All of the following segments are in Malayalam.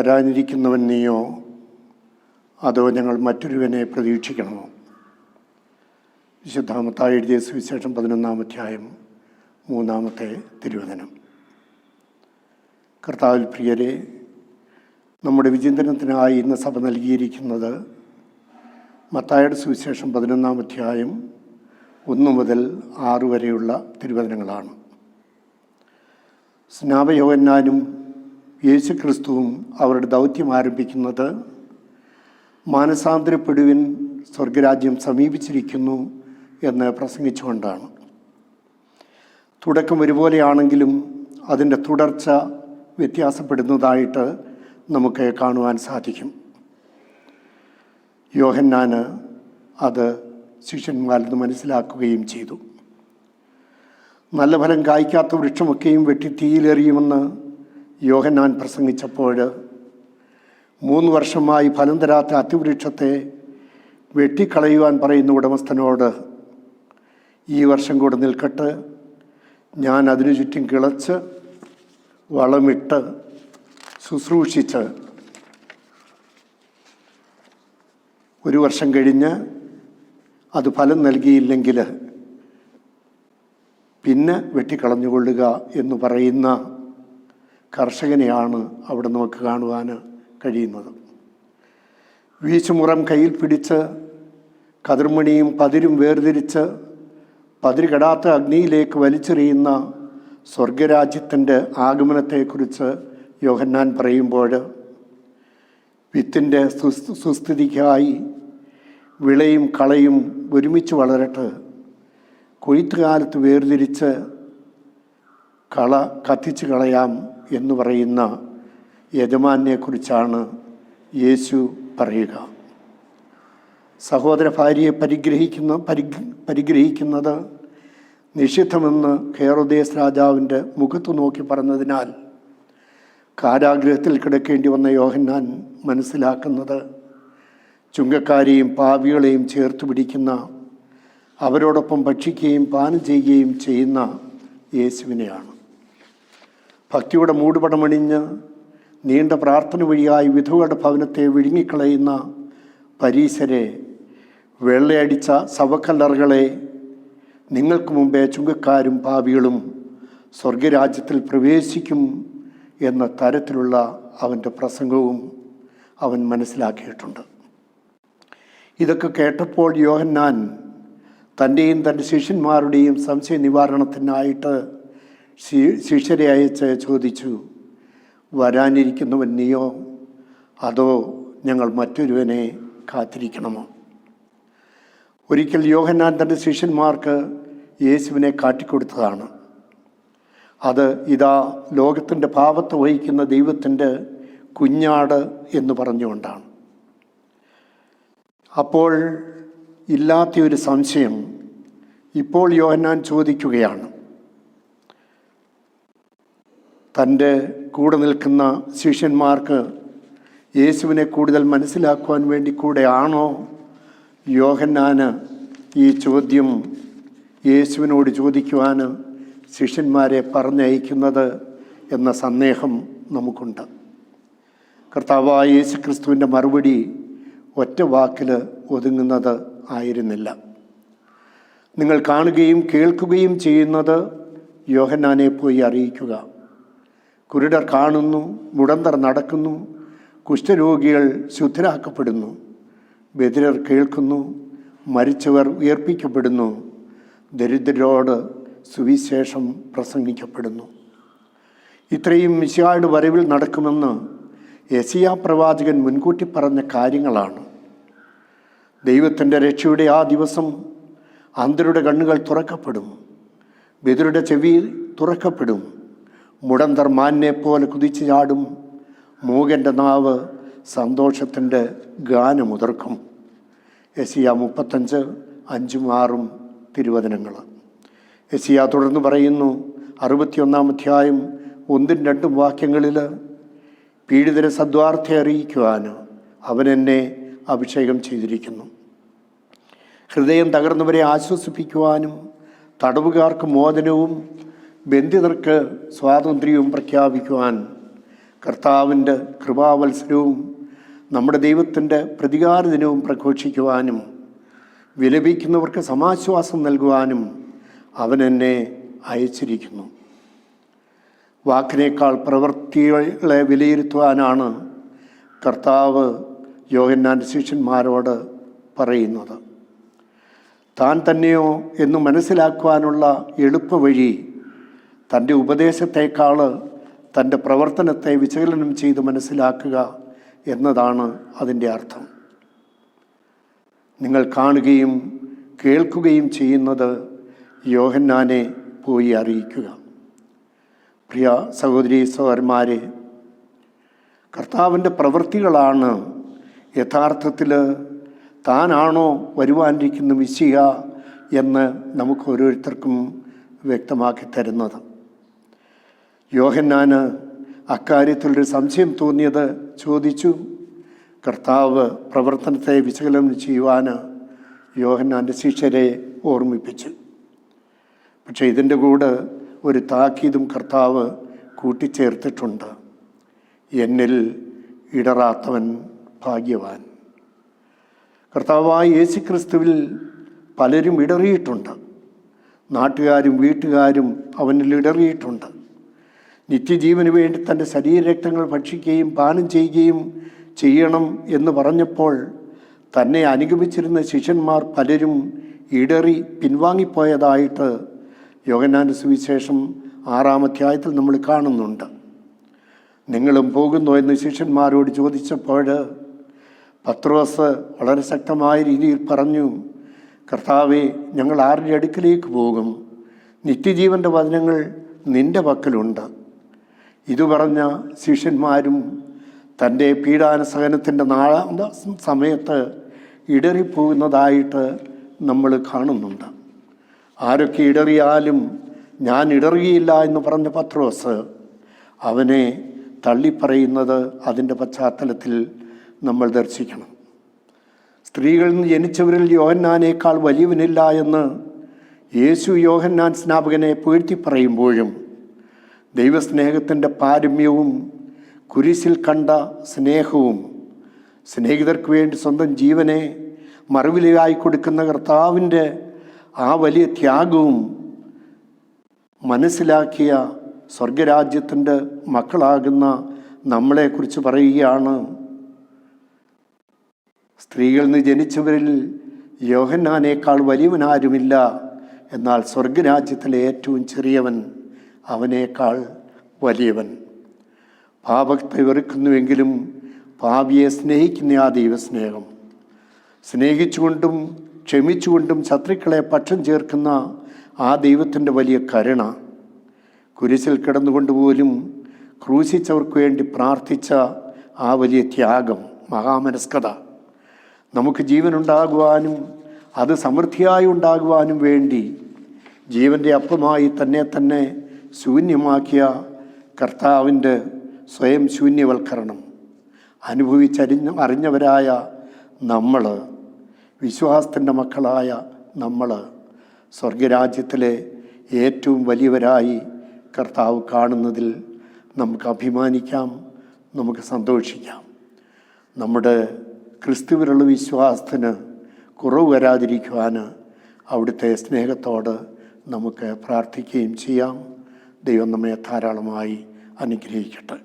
വരാനിരിക്കുന്നവൻ നീയോ? അതോ ഞങ്ങൾ മറ്റൊരുവനെ പ്രതീക്ഷിക്കണമോ? വിശുദ്ധാമത്തായി എഴുതിയ സുവിശേഷം പതിനൊന്നാം അധ്യായം മൂന്നാമത്തെ തിരുവചനം. കർത്താവിൽ പ്രിയരെ നമ്മുടെ വിചിന്തനത്തിനായി ഇന്ന് സഭ നൽകിയിരിക്കുന്നത് മത്തായുടെ സുവിശേഷം പതിനൊന്നാം അധ്യായം ഒന്ന് മുതൽ ആറ് വരെയുള്ള തിരുവചനങ്ങളാണ്. സ്നാപയോഹന്നാനും യേശുക്രിസ്തുവും അവരുടെ ദൗത്യം ആരംഭിക്കുന്നത് മാനസാന്തരപ്പെടുവിൻ സ്വർഗരാജ്യം സമീപിച്ചിരിക്കുന്നു എന്ന് പ്രസംഗിച്ചുകൊണ്ടാണ്. തുടക്കം ഒരുപോലെയാണെങ്കിലും അതിന്റെ തുടർച്ച വ്യത്യാസപ്പെടുന്നതായിട്ട് നമുക്ക് കാണുവാൻ സാധിക്കും. യോഹന്നാന് അത് ശിഷ്യന്മാരിൽ മനസ്സിലാക്കുകയും ചെയ്തു. നല്ല ഫലം കായ്ക്കാത്ത വൃക്ഷമൊക്കെയും വെട്ടി തീയിലെറിയുമെന്ന് യോഹന്നാൻ പ്രസംഗിച്ചപ്പോൾ മൂന്ന് വർഷമായി ഫലം തരാത്ത അത്തിവൃക്ഷത്തെ വെട്ടിക്കളയുവാൻ പറയുന്ന ഉടമസ്ഥനോട് ഈ വർഷം കൂടെ നിൽക്കട്ട്. ഞാൻ അതിനു ചുറ്റും കിളച്ച് വളമിട്ട് ശുശ്രൂഷിച്ച് ഒരു വർഷം കഴിഞ്ഞ് അത് ഫലം നൽകിയില്ലെങ്കിൽ പിന്നെ വെട്ടിക്കളഞ്ഞുകൊള്ളുക എന്ന് പറയുന്ന കർഷകനെയാണ് അവിടെ നമുക്ക് കാണുവാൻ കഴിയുന്നത്. വീശുമുറം കയ്യിൽ പിടിച്ച് കതിർമണിയും പതിരും വേർതിരിച്ച് പതിരുകെടാത്ത അഗ്നിയിലേക്ക് വലിച്ചെറിയുന്ന സ്വർഗരാജ്യത്തിന്റെ ആഗമനത്തെക്കുറിച്ച് യോഹന്നാൻ പറയുമ്പോൾ വിത്തിന്റെ സുസ് സുസ്ഥിതിക്കായി വിളയും കളയും ഒരുമിച്ച് വളരട്ടെ കൊയ്ത്തുകാലത്ത് വേർതിരിച്ച് കള കത്തിച്ച് കളയാം എന്ന് പറയുന്ന യജമാനെക്കുറിച്ചാണ് യേശു പറയുക. സഹോദര ഭാര്യയെ പരിഗ്രഹിക്കുന്ന പരി പരിഗ്രഹിക്കുന്നത് നിഷിദ്ധമെന്ന് ഹേറോദേസ് രാജാവിന്റെ മുഖത്ത് നോക്കി പറഞ്ഞതിനാൽ കാരാഗ്രഹത്തിൽ കിടക്കേണ്ടി വന്ന യോഹന്നാൻ മനസ്സിലാക്കുന്നത് ചുങ്കക്കാരെയും പാവികളെയും ചേർത്ത് പിടിക്കുന്ന അവരോടൊപ്പം ഭക്ഷിക്കുകയും പാനം ചെയ്യുകയും ചെയ്യുന്ന യേശുവിനെയാണ്. ഭക്തിയുടെ മൂടുപടമണിഞ്ഞ് നീണ്ട പ്രാർത്ഥന വഴിയായി വിധുവയുടെ ഭവനത്തെ വിഴുങ്ങിക്കളയുന്ന പരീശരെ വെള്ളയടിച്ച ശവക്കല്ലറുകളെ നിങ്ങൾക്ക് മുമ്പേ ചുങ്കക്കാരും ഭാവികളും സ്വർഗരാജ്യത്തിൽ പ്രവേശിക്കും എന്ന തരത്തിലുള്ള അവന്റെ പ്രസംഗവും അവൻ മനസ്സിലാക്കിയിട്ടുണ്ട്. ഇതൊക്കെ കേട്ടപ്പോൾ യോഹന്നാൻ തന്റെയും തന്റെ ശിഷ്യന്മാരുടെയും സംശയ നിവാരണത്തിനായിട്ട് ശിഷ്യരെ അയച്ച് ചോദിച്ചു വരാനിരിക്കുന്നവൻ നീയോ? അതോ ഞങ്ങൾ മറ്റൊരുവനെ കാത്തിരിക്കണമോ? ഒരിക്കൽ യോഹന്നാൻ തന്റെ ശിഷ്യന്മാർക്ക് യേശുവിനെ കാട്ടിക്കൊടുത്തതാണ്. അത് ഇതാ ലോകത്തിന്റെ പാപത്തെ വഹിക്കുന്ന ദൈവത്തിന്റെ കുഞ്ഞാട് എന്ന് പറഞ്ഞുകൊണ്ടാണ്. അപ്പോൾ ഇല്ലാത്ത ഒരു സംശയം ഇപ്പോൾ യോഹന്നാൻ ചോദിക്കുകയാണ്. തന്റെ കൂടെ നിൽക്കുന്ന ശിഷ്യന്മാർക്ക് യേശുവിനെ കൂടുതൽ മനസ്സിലാക്കുവാൻ വേണ്ടി കൂടെയാണോ? യോഹന്നാന് ഈ ചോദ്യം യേശുവിനോട് ചോദിക്കുവാൻ ശിഷ്യന്മാരെ പറഞ്ഞയക്കുന്നത് എന്ന സന്ദേഹം നമുക്കുണ്ട്. കർത്താവായ യേശു ക്രിസ്തുവിന്റെ മറുപടി ഒറ്റ വാക്കിൽ ഒതുങ്ങുന്നത് ആയിരുന്നില്ല. നിങ്ങൾ കാണുകയും കേൾക്കുകയും ചെയ്യുന്നത് യോഹന്നാനെ പോയി അറിയിക്കുക. കുരുടർ കാണുന്നു മുടന്തർ നടക്കുന്നു കുഷ്ഠരോഗികൾ ശുദ്ധരാക്കപ്പെടുന്നു. ബദിരർ കേൾക്കുന്നു മരിച്ചവർ ഉയർപ്പിക്കപ്പെടുന്നു. ദരിദ്രരോട് സുവിശേഷം പ്രസംഗിക്കപ്പെടുന്നു. ഇത്രയും മിശിയായുടെ വരവിൽ നടക്കുമെന്ന് യസിയ പ്രവാചകൻ മുൻകൂട്ടി പറഞ്ഞ കാര്യങ്ങളാണ്. ദൈവത്തിന്റെ രക്ഷയുടെ ആ ദിവസം അന്ധരുടെ കണ്ണുകൾ തുറക്കപ്പെടും. ബദിരുടെ ചെവി തുറക്കപ്പെടും. മുടന്തർ മാനെ പോലെ കുതിച്ചു ചാടും. മൂകന്റെ നാവ് സന്തോഷത്തിന്റെ ഗാനമുതിർക്കും. എസിയ മുപ്പത്തഞ്ച് അഞ്ചും ആറും തിരുവചനങ്ങൾ. എസിയ തുടർന്ന് പറയുന്നു അറുപത്തിയൊന്നാം അധ്യായം ഒന്നും രണ്ടും വാക്യങ്ങളിൽ പീഡിതരെ സദ്വാർത്ഥയെ അറിയിക്കുവാൻ അവനെന്നെ അഭിഷേകം ചെയ്തിരിക്കുന്നു. ഹൃദയം തകർന്നവരെ ആശ്വസിപ്പിക്കുവാനും തടവുകാർക്ക് മോചനവും ബന്ധിതർക്ക് സ്വാതന്ത്ര്യവും പ്രഖ്യാപിക്കുവാൻ കർത്താവിന്റെ കൃപാവത്സരവും നമ്മുടെ ദൈവത്തിന്റെ പ്രതികാര ദിനവും പ്രഘോഷിക്കുവാനും വിലപിക്കുന്നവർക്ക് സമാശ്വാസം നൽകുവാനും അവൻ എന്നെ അയച്ചിരിക്കുന്നു. വാക്കിനേക്കാൾ പ്രവൃത്തികളെ വിലയിരുത്തുവാനാണ് കർത്താവ് യോഹന്നാന്റെ ശിഷ്യന്മാരോട് പറയുന്നത്. താൻ തന്നെയോ എന്ന് മനസ്സിലാക്കുവാനുള്ള എളുപ്പവഴി തന്റെ ഉപദേശത്തേക്കാൾ തന്റെ പ്രവർത്തനത്തെ വിശകലനം ചെയ്ത് മനസ്സിലാക്കുക എന്നതാണ് അതിന്റെ അർത്ഥം. നിങ്ങൾ കാണുകയും കേൾക്കുകയും ചെയ്യുന്നത് യോഹന്നാനെ പോയി അറിയിക്കുക. പ്രിയ സഹോദരി സഹോദരന്മാരെ കർത്താവിന്റെ പ്രവൃത്തികളാണ് യഥാർത്ഥത്തിൽ താനാണോ വരുവാനിരിക്കുന്ന വിശിക എന്ന് നമുക്ക് ഓരോരുത്തർക്കും വ്യക്തമാക്കി തരുന്നത്. യോഹന്നാന് അക്കാര്യത്തിലൊരു സംശയം തോന്നിയത് ചോദിച്ചു കർത്താവ് പ്രവർത്തനത്തെ വിശകലനം ചെയ്യുവാൻ യോഹന്നാന്റെ ശിഷ്യരെ ഓർമ്മിപ്പിച്ചു. പക്ഷേ ഇതിന്റെ കൂടെ ഒരു താക്കീതും കർത്താവ് കൂട്ടിച്ചേർത്തിട്ടുണ്ട്. എന്നിൽ ഇടറാത്തവൻ ഭാഗ്യവാൻ. കർത്താവായ യേശുക്രിസ്തുവിൽ പലരും ഇടറിയിട്ടുണ്ട്. നാട്ടുകാരും വീട്ടുകാരും അവനിൽ ഇടറിയിട്ടുണ്ട്. നിത്യജീവന് വേണ്ടി തന്റെ ശരീരരക്തങ്ങൾ ഭക്ഷിക്കുകയും പാനം ചെയ്യുകയും ചെയ്യണം എന്ന് പറഞ്ഞപ്പോൾ തന്നെ അനുഗമിച്ചിരുന്ന ശിഷ്യന്മാർ പലരും ഇടറി പിൻവാങ്ങിപ്പോയതായിട്ട് യോഗനാന്റെ സുവിശേഷം ആറാം അധ്യായത്തിൽ നമ്മൾ കാണുന്നുണ്ട്. നിങ്ങളും പോകുന്നു എന്ന് ശിഷ്യന്മാരോട് ചോദിച്ചപ്പോൾ പത്രോസ് വളരെ ശക്തമായ രീതിയിൽ പറഞ്ഞു കർത്താവെ ഞങ്ങൾ ആരുടെ അടുക്കിലേക്ക് പോകും? നിത്യജീവന്റെ വചനങ്ങൾ നിന്റെ പക്കലുണ്ട്. ഇത് പറഞ്ഞ ശിഷ്യന്മാരും തന്റെ പീഡാനസഹനത്തിന്റെ നാളാം സമയത്ത് ഇടറിപ്പോകുന്നതായിട്ട് നമ്മൾ കാണുന്നുണ്ട്. ആരൊക്കെ ഇടറിയാലും ഞാൻ ഇടറിയില്ല എന്ന് പറഞ്ഞ പത്രോസ് അവനെ തള്ളിപ്പറയുന്നത് അതിന്റെ പശ്ചാത്തലത്തിൽ നമ്മൾ ദർശിക്കണം. സ്ത്രീകളിൽ നിന്ന് ജനിച്ചവരിൽ യോഹന്നാനേക്കാൾ വലിയവനില്ല എന്ന് യേശു യോഹന്നാൻ സ്നാപകനെ പേഴ്ത്തി പറയുമ്പോഴും ദൈവസ്നേഹത്തിന്റെ പാരമ്യവും കുരിശിൽ കണ്ട സ്നേഹവും സ്നേഹിതർക്ക് വേണ്ടി സ്വന്തം ജീവനെ മറുവിലയായി കൊടുക്കുന്ന കർത്താവിന്റെ ആ വലിയ ത്യാഗവും മനസ്സിലാക്കിയ സ്വർഗരാജ്യത്തിന്റെ മക്കളാകുന്ന നമ്മളെക്കുറിച്ച് പറയുകയാണ്. സ്ത്രീകളിൽ നിന്ന് ജനിച്ചവരിൽ യോഹന്നാനേക്കാൾ വലിയവനാരുമില്ല. എന്നാൽ സ്വർഗരാജ്യത്തിലെ ഏറ്റവും ചെറിയവൻ അവനേക്കാൾ വലിയവൻ. പാപത്തെ വെറുക്കുന്നുവെങ്കിലും പാപിയെ സ്നേഹിക്കുന്ന ആ ദൈവസ്നേഹം. സ്നേഹിച്ചുകൊണ്ടും ക്ഷമിച്ചുകൊണ്ടും ശത്രുക്കളെ പക്ഷം ചേർക്കുന്ന ആ ദൈവത്തിന്റെ വലിയ കരുണ. കുരിശിൽ കിടന്നുകൊണ്ടുപോലും ക്രൂശിച്ചവർക്ക് വേണ്ടി പ്രാർത്ഥിച്ച ആ വലിയ ത്യാഗം മഹാമനസ്കത. നമുക്ക് ജീവനുണ്ടാകുവാനും അത് സമൃദ്ധിയായി ഉണ്ടാകുവാനും വേണ്ടി ജീവന്റെ അപ്പമായി തന്നെ തന്നെ ശൂന്യമാക്കിയ കർത്താവിന്റെ സ്വയം ശൂന്യവൽക്കരണം. അനുഭവിച്ചറിഞ്ഞ അറിഞ്ഞവരായ നമ്മൾ വിശ്വാസത്തിന്റെ മക്കളായ നമ്മൾ സ്വർഗരാജ്യത്തിലെ ഏറ്റവും വലിയവരായി കർത്താവ് കാണുന്നതിൽ നമുക്ക് അഭിമാനിക്കാം നമുക്ക് സന്തോഷിക്കാം. നമ്മുടെ ക്രിസ്തുവിലുള്ള വിശ്വാസത്തിന് കുറവ് വരാതിരിക്കുവാൻ അവിടുത്തെ സ്നേഹത്തോട് നമുക്ക് പ്രാർത്ഥിക്കുകയും ചെയ്യാം. ദൈവം നമ്മെ ധാരാളമായി അനുഗ്രഹിക്കട്ടെ.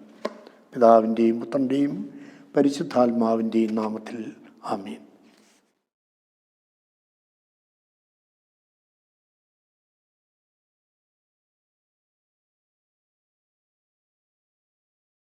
പിതാവിന്റെയും പുത്രന്റെയും പരിശുദ്ധാത്മാവിന്റെയും നാമത്തിൽ ആമീൻ.